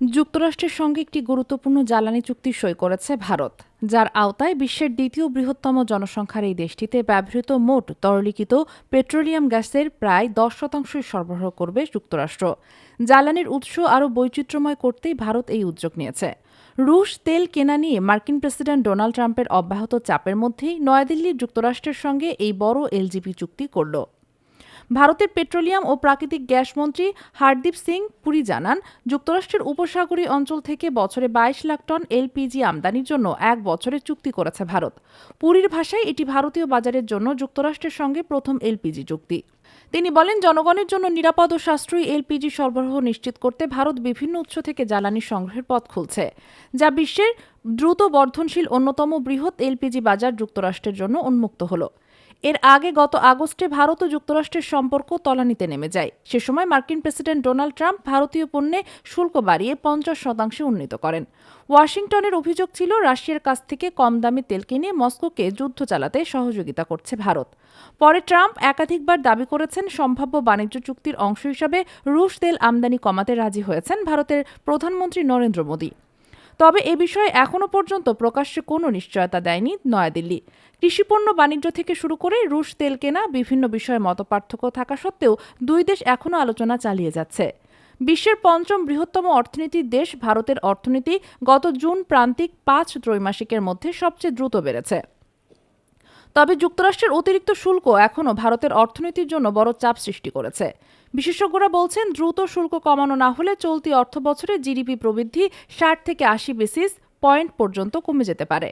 যুক্তরাষ্ট্রের সঙ্গে একটি গুরুত্বপূর্ণ জ্বালানি চুক্তি সই করেছে ভারত, যার আওতায় বিশ্বের দ্বিতীয় বৃহত্তম জনসংখ্যার এই দেশটিতে ব্যবহৃত মোট তরলীকৃত পেট্রোলিয়াম গ্যাসের প্রায় দশ শতাংশই সরবরাহ করবে যুক্তরাষ্ট্র। জ্বালানির উৎস আরও বৈচিত্র্যময় করতেই ভারত এই উদ্যোগ নিয়েছে। রুশ তেল কেনা নিয়ে মার্কিন প্রেসিডেন্ট ডোনাল্ড ট্রাম্পের অব্যাহত চাপের মধ্যেই নয়াদিল্লি যুক্তরাষ্ট্রের সঙ্গে এই বড় এলজিপি চুক্তি করল। ভারতের পেট্রোলিয়াম ও প্রাকৃতিক গ্যাস মন্ত্রী হারদীপ সিং পুরী জানান, যুক্তরাষ্ট্রের উপসাগরীয় অঞ্চল থেকে বছরে বাইশ লাখ টন এলপিজি আমদানির জন্য এক বছরের চুক্তি করেছে ভারত। পুরীর ভাষায় এটি ভারতীয় বাজারের জন্য যুক্তরাষ্ট্রের সঙ্গে প্রথম এলপিজি চুক্তি। তিনি বলেন, জনগণের জন্য নিরাপদ ও সাশ্রয়ী এলপিজি সরবরাহ নিশ্চিত করতে ভারত বিভিন্ন উৎস থেকে জ্বালানি সংগ্রহের পথ খুলছে, যা বিশ্বের দ্রুত বর্ধনশীল অন্যতম বৃহৎ এলপিজি বাজার যুক্তরাষ্ট্রের জন্য উন্মুক্ত হলো। এর আগে গত আগস্টে ভারত ও যুক্তরাষ্ট্রের সম্পর্ক তলানিতে নেমে যায়। সে সময় মার্কিন প্রেসিডেন্ট ডোনাল্ড ট্রাম্প ভারতীয় পণ্যে শুল্ক বাড়িয়ে পঞ্চাশ শতাংশে উন্নীত করেন। ওয়াশিংটনের অভিযোগ ছিল, রাশিয়ার কাছ থেকে কম দামে তেল কিনে মস্কোকে যুদ্ধ চালাতে সহযোগিতা করছে ভারত। পরে ট্রাম্প একাধিকবার দাবি করেছেন, সম্ভাব্য বাণিজ্য চুক্তির অংশ হিসাবে রুশ তেল আমদানি কমাতে রাজি হয়েছেন ভারতের প্রধানমন্ত্রী নরেন্দ্র মোদী। তবে এ বিষয়ে এখনও পর্যন্ত প্রকাশ্যে কোনো নিশ্চয়তা দেয়নি নয়াদিল্লি। কৃষিপণ্য বাণিজ্য থেকে শুরু করে রুশ তেল কেনা, বিভিন্ন বিষয়ে মতপার্থক্য থাকা সত্ত্বেও দুই দেশ এখনও আলোচনা চালিয়ে যাচ্ছে। বিশ্বের পঞ্চম বৃহত্তম অর্থনীতির দেশ ভারতের অর্থনীতি গত জুন প্রান্তিক পাঁচ ত্রৈমাসিকের মধ্যে সবচেয়ে দ্রুত বেড়েছে। তবে যুক্তরাষ্ট্রের অতিরিক্ত শুল্ক এখনও ভারতের অর্থনীতির জন্য বড় চাপ সৃষ্টি করেছে। বিশেষজ্ঞরা বলছেন, দ্রুত শুল্ক কমানো না হলে চলতি অর্থবছরে জিডিপি প্রবৃদ্ধি ষাট থেকে আশি বেসিস পয়েন্ট পর্যন্ত কমে যেতে পারে।